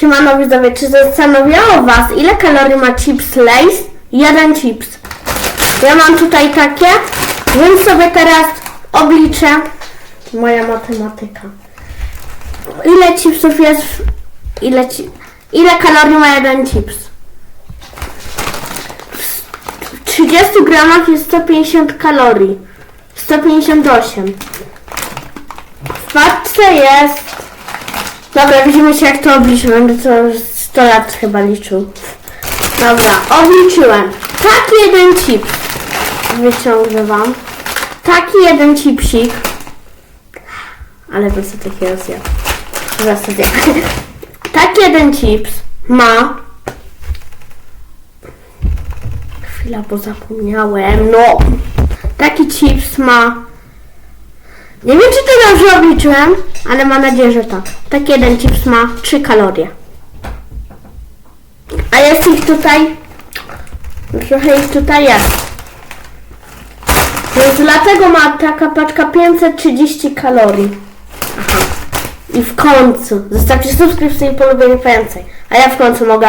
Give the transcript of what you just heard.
Siemano widzowie, czy zastanawiało Was, ile kalorii ma chips Lays? Jeden chips. Ja mam tutaj takie, więc sobie teraz obliczę moja matematyka. Ile chipsów jest, w- ile, ci, ile kalorii ma jeden chips? W 30 gramach jest 150 kalorii. 158. W paczce jest Dobra, widzimy się jak to obliczę. Będę to 100 lat chyba liczył. Dobra, obliczyłem. Taki jeden chip. Wyciągnę. Taki jeden chipsik. Ale to co takiego zjem. Taki jeden chips ma... Chwila, bo zapomniałem. No. Taki chips ma nie wiem, czy to dobrze obliczyłem, ale mam nadzieję, że tak. Taki jeden chips ma 3 kalorie. A jest ich tutaj... Trochę ich tutaj jest. Więc dlatego ma taka paczka 530 kalorii. Aha. I w końcu. Zostawcie subskrypcję i polubienie po więcej. A ja w końcu mogę